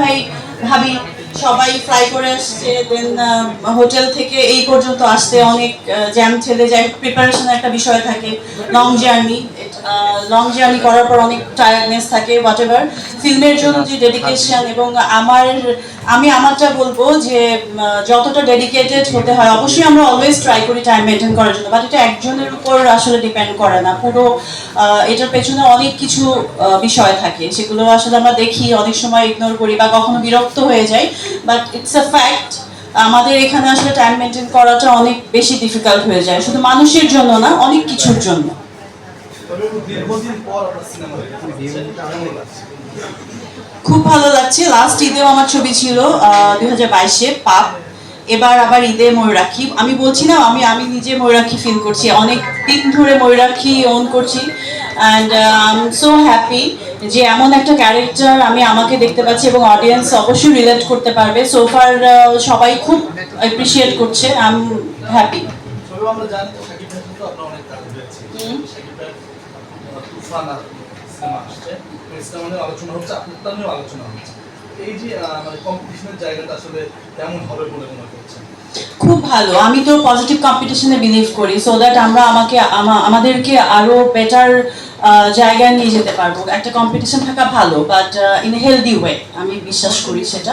ভাই, ভাবি, সবাই ফ্লাই করে আসছে দেন হোটেল থেকে এই পর্যন্ত আসতে অনেক জ্যাম ছেলে যায়। প্রিপারেশন একটা বিষয় থাকে লং জার্নি লং জার্নি করার পর অনেক টায়ার্ডনেস থাকে হোয়াট এভার ফিল্মের জন্য যে ডেডিকেশন এবং আমার আমি আমারটা বলব যে যতটা ডেডিকেটেড হতে হয় অবশ্যই আমরা অলওয়েজ ট্রাই করি টাইম মেনটেন করার জন্য বাট এটা একজনের উপর আসলে ডিপেন্ড করে না। পুরো এটার পেছনে অনেক কিছু বিষয় থাকে সেগুলো আসলে আমরা দেখি অনেক সময় ইগনোর করি বা কখনো বিরক্ত হয়ে যাই বাট ইটস আ ফ্যাক্ট আমাদের এখানে আসলে টাইম মেনটেন করাটা অনেক বেশি ডিফিকাল্ট হয়ে যায় শুধু মানুষের জন্য না অনেক কিছুর জন্য। দীর্ঘদিন পর সিনেমা খুব ভালো লাগছে। লাস্ট ঈদেও আমার ছবি ছিল দুই হাজার বাইশে পাপ। এবার আবার ঈদে ময়ূরাক্ষী। আমি বলছি না আমি আমি নিজে ময়ূরাক্ষী ফিল করছি। অনেক দিন ধরে ময়ূরাক্ষী ওন করছি। And I am so happy যে এমন একটা ক্যারেক্টার আমি আমাকে দেখতে পাচ্ছি এবং অডিয়েন্স অবশ্যই রিলেট করতে পারবে। সোফার সবাই খুব অ্যাপ্রিসিয়েট করছে। আই এম হ্যাপি আমরা জানি সিনেমা আসছে। নিয়ে আলোচনা হচ্ছে নিয়েও আলোচনা হচ্ছে। এই যে মানে কম্পিটিশনের জায়গাটা আসলে কেমন হবে বলে মনে করছেন? খুব ভালো। আমি তো পজিটিভ কম্পিটিশনে বিলিভ করি সো দ্যাট আমরা আমাকে, আমা- আমাদেরকে আরও বেটার জায়গায় নিয়ে যেতে পারব। একটা কম্পিটিশন থাকা ভালো but in a healthy way আমি বিশ্বাস করি সেটা।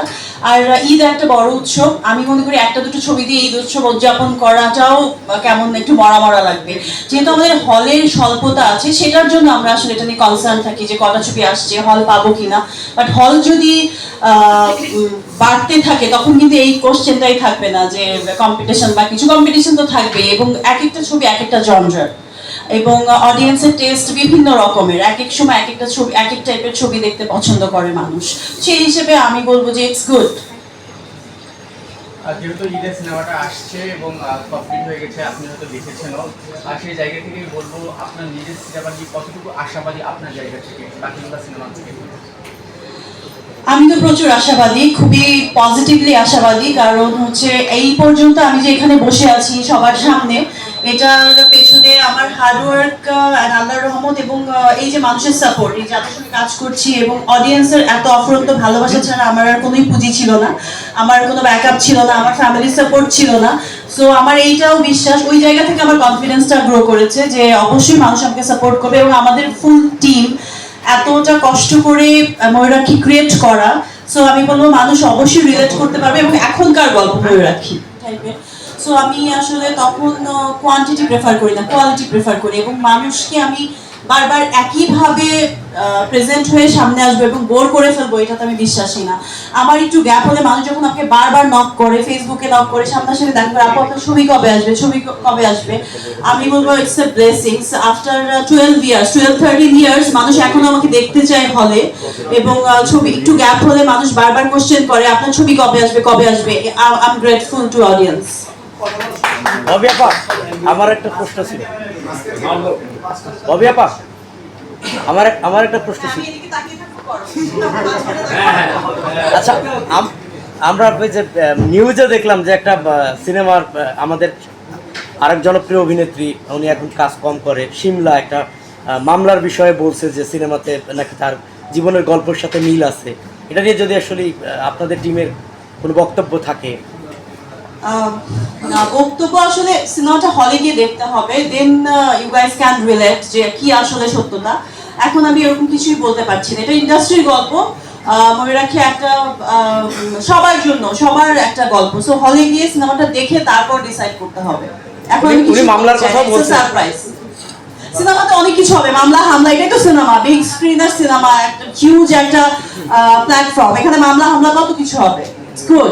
আর ঈদ একটা বড় উৎসব। আমি মনে করি একটা দুটো ছবি দিয়ে ঈদ উৎসব উদযাপন করাটাও কেমন একটু মরা মরা লাগবে। যেহেতু আমাদের হলের স্বল্পতা আছে, সেটার জন্য আমরা আসলে এটা নিয়ে কনসার্ন থাকি যে কটা ছবি আসছে, হল পাবো কিনা। বাট হল যদি বাড়তে থাকে, তখন কিন্তু এই কোশ্চেনটাই থাকবে না যে কম্পিটিশন বা কিছু কম্পিটিশন তো থাকবে এবং এক একটা ছবি এক একটা জনরার এবং অডিয়েন্সের টেস্ট বিভিন্ন রকমের। এক এক সময় এক একটা ছবি এক এক টাইপের ছবি দেখতে পছন্দ করে মানুষ। সেই হিসেবে আমি বলব যে ইটস গুড যেহেতু ঈদের সিনেমাটা আসছে এবং কমপ্লিট হয়ে গেছে আপনি হয়তো দেখেছেনও আর সেই জায়গা থেকে বলব আপনার নিজের সিনেমা নিয়ে কতটুকু আশাবাদী আপনার জায়গা থেকে বাকিগুলো সিনেমা থেকে? আমি তো প্রচুর আশাবাদী খুবই পজিটিভলি আশাবাদী কারণ হচ্ছে এই পর্যন্ত আমি যে এখানে বসে আছি সবার সামনে এটার পেছনে আমার হার্ডওয়ার্ক আল্লাহর রহমত এবং এই যে মানুষের সাপোর্ট এই যাদের সঙ্গে কাজ করছি এবং অডিয়েন্সের এত অফরন্ত ভালোবাসা ছাড়া আমার আর কোনোই পুঁজি ছিল না আমার কোনো ব্যাকআপ ছিল না আমার ফ্যামিলির সাপোর্ট ছিল না। সো আমার এইটাও বিশ্বাস ওই জায়গা থেকে আমার কনফিডেন্সটা গ্রো করেছে যে অবশ্যই মানুষ আমাকে সাপোর্ট করবে এবং আমাদের ফুল টিম এতটা কষ্ট করে আহ, ময়ূরাক্ষী ক্রিয়েট করা। সো আমি বলব মানুষ অবশ্যই রিলেট করতে পারবে এবং এখনকার গল্প ময়ূরাক্ষী। টাইপের সো আমি আসলে তখন কোয়ান্টিটি প্রেফার করি না কোয়ালিটি প্রেফার করি এবং মানুষকে আমি বারবার একইভাবে প্রেজেন্ট হয়ে সামনে আসব এবং বোর করে ফেলব এটা তো আমি বিশ্বাসী না। আমার একটু গ্যাপ হলে মানুষ যখন আপনাকে বারবার নক করে ফেসবুকে নক করে, সামনাসামনি দেখা করে, আপু, আপনার ছবি কবে আসবে? ছবি কবে আসবে? আমি বলব it's a blessings after twelve years twelve thirteen years মানুষ এখনও আমাকে দেখতে চায় হলে এবং ছবি, একটু গ্যাপ হলে মানুষ বারবার কোশ্চেন করে, আপনার ছবি কবে আসবে? কবে আসবে? I am grateful to audience আমার একটা প্রশ্ন ছিল। ববি আপা, আমার আমার একটা প্রশ্ন ছিল। আচ্ছা আমরা ওই যে নিউজে দেখলাম যে একটা সিনেমার আমাদের আরেক জনপ্রিয় অভিনেত্রী, উনি এখন কাজ কম করে। সিমলা একটা মামলার বিষয়ে বলছে যে সিনেমাতে নাকি তার জীবনের গল্পের সাথে মিল আছে। এটা নিয়ে যদি আসলে আপনাদের টিমের কোনো বক্তব্য থাকে বক্তব্য আসলে সিনেমাটা হলে গিয়ে দেখতে হবে। Then you guys can relate যে কি আসলে সত্যতা। এখন আমি এরকম কিছুই বলতে পারছি না। এটা ইন্ডাস্ট্রির গল্প। আহ, মনে রাখি একটা আহ, সবার জন্য সবার একটা গল্প। সো হলে গিয়ে সিনেমাটা দেখে তারপর ডিসাইড করতে হবে। এখন আমি মামলার কথা বলছেন। সারপ্রাইজ সিনেমাতে অনেক কিছু হবে। মামলা হামলা এটাই তো সিনেমা। বিগ স্ক্রিনের সিনেমা একটা হিউজ একটা প্ল্যাটফর্ম এখানে মামলা হামলা কত কিছু হবে? গুড